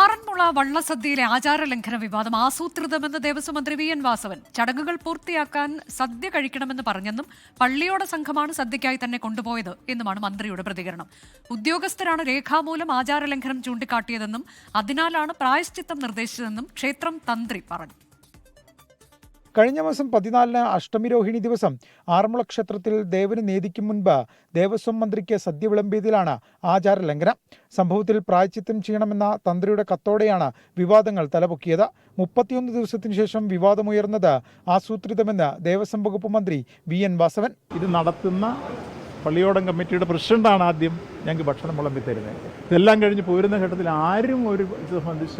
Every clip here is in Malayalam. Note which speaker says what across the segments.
Speaker 1: ആറന്മുള വള്ളസദ്യയിലെ ആചാരലംഘന വിവാദം ആസൂത്രിതമെന്ന് ദേവസ്വം മന്ത്രി വി എൻ വാസവൻ. ചടങ്ങുകൾ പൂർത്തിയാക്കാൻ സദ്യ കഴിക്കണമെന്ന് പറഞ്ഞെന്നും പള്ളിയോട സംഘമാണ് സദ്യയ്ക്കായി തന്നെ കൊണ്ടുപോയത് എന്നുമാണ് മന്ത്രിയുടെ പ്രതികരണം. ഉദ്യോഗസ്ഥരാണ് രേഖാമൂലം ആചാരലംഘനം ചൂണ്ടിക്കാട്ടിയതെന്നും അതിനാലാണ് പ്രായശ്ചിത്തം നിർദ്ദേശിച്ചതെന്നും ക്ഷേത്രം തന്ത്രി പറഞ്ഞു.
Speaker 2: കഴിഞ്ഞ മാസം പതിനാലിന് അഷ്ടമി രോഹിണി ദിവസം ആറന്മുള ക്ഷേത്രത്തിൽ ദേവന് നേദിക്കും മുൻപ് ദേവസ്വം മന്ത്രിക്ക് സദ്യ വിളമ്പിയതിലാണ് ആചാര ലംഘനം സംഭവത്തിൽ പ്രായച്ചിത്തം ചെയ്യണമെന്ന തന്ത്രിയുടെ കത്തോടെയാണ് വിവാദങ്ങൾ തലപൊക്കിയത്. മുപ്പത്തിയൊന്ന് ദിവസത്തിനു ശേഷം വിവാദമുയർന്നത് ആസൂത്രിതമെന്ന് ദേവസ്വം വകുപ്പ് മന്ത്രി വി എൻ വാസവൻ.
Speaker 3: ഇത് നടത്തുന്ന പള്ളിയോടം കമ്മിറ്റിയുടെ പ്രസിഡന്റാണ് ആദ്യം ഞങ്ങൾക്ക് ഭക്ഷണം വിളമ്പി തരുന്നത്. ഇതെല്ലാം കഴിഞ്ഞ് പോരുന്ന ഘട്ടത്തിൽ ആരും ഒരു ഇത് സംബന്ധിച്ച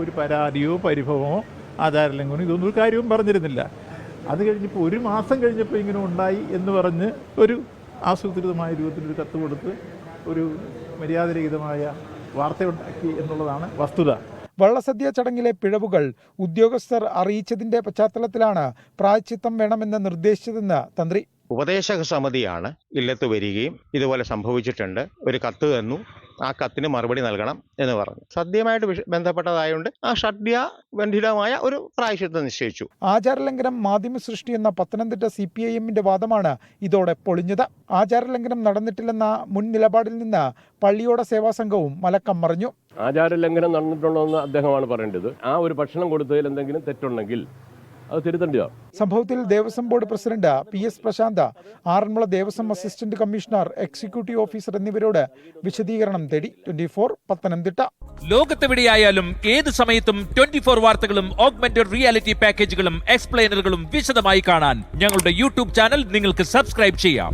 Speaker 3: ഒരു പരാതിയോ പരിഭവമോ ആചാരലംഘനമോ ഇതൊന്നും ഒരു കാര്യവും പറഞ്ഞിരുന്നില്ല. അത് കഴിഞ്ഞപ്പോൾ ഒരു മാസം കഴിഞ്ഞപ്പോൾ ഇങ്ങനെ ഉണ്ടായി എന്ന് പറഞ്ഞ് ഒരു ആസൂത്രിതമായ രൂപത്തിൽ ഒരു കത്ത് കൊടുത്ത് ഒരു മര്യാദരഹിതമായ വാർത്തയുണ്ടാക്കി എന്നുള്ളതാണ് വസ്തുത.
Speaker 2: വള്ളസദ്യ ചടങ്ങിലെ പിഴവുകൾ ഉദ്യോഗസ്ഥർ അറിയിച്ചതിന്റെ പശ്ചാത്തലത്തിലാണ് പ്രായച്ചിത്തം വേണമെന്ന് നിർദ്ദേശിച്ചതെന്ന് തന്ത്രി.
Speaker 4: ഉപദേശക സമിതിയാണ് ഇല്ലത്ത് വരികയും ഇതുപോലെ സംഭവിച്ചിട്ടുണ്ട്. ഒരു കത്ത് തന്നു. ആ കത്തിന് മറുപടി നൽകണം എന്ന് പറഞ്ഞു. സദ്യയുമായിട്ട് വിഷ- ബന്ധപ്പെട്ടതായതുകൊണ്ട് ആ ഷഡ്യ ബന്ധിതമായ ഒരു പ്രായശ്യത്തെ നിശ്ചയിച്ചു.
Speaker 2: ആചാരലംഘനം മാധ്യമ സൃഷ്ടി എന്ന പത്തനംതിട്ട സി പി ഐ എമ്മിന്റെ വാദമാണ് ഇതോടെ പൊളിഞ്ഞത്. ആചാരലംഘനം നടന്നിട്ടില്ലെന്ന മുൻ നിലപാടിൽ നിന്ന് പള്ളിയോട സേവാ സംഘവും മലക്കം മറിഞ്ഞു.
Speaker 5: ആചാരലംഘനം നടന്നിട്ടുള്ളതെന്ന് അദ്ദേഹമാണ് പറയേണ്ടത്. ആ ഒരു ഭക്ഷണം കൊടുത്തതിൽ എന്തെങ്കിലും തെറ്റുണ്ടെങ്കിൽ അത് തിരുത്തേണ്ടതാണ്
Speaker 2: സംഭവത്തിൽ Devaswom board president P S Prasanth Aranmula Devaswom assistant commissioner executive officer എന്നിവരോട് വിശദീകരണം തേടി ട്വന്റി ഫോർ പത്തനംതിട്ട.
Speaker 6: ലോകത്തെവിടെയായാലും ഏത് സമയത്തും ട്വന്റി ഫോർ വാർത്തകളും ഓഗ്മെന്റഡ് റിയാലിറ്റി പാക്കേജുകളും എക്സ്പ്ലെയിനറുകളും വിശദമായി കാണാൻ ഞങ്ങളുടെ യൂട്യൂബ് ചാനൽ നിങ്ങൾക്ക് സബ്സ്ക്രൈബ് ചെയ്യാം.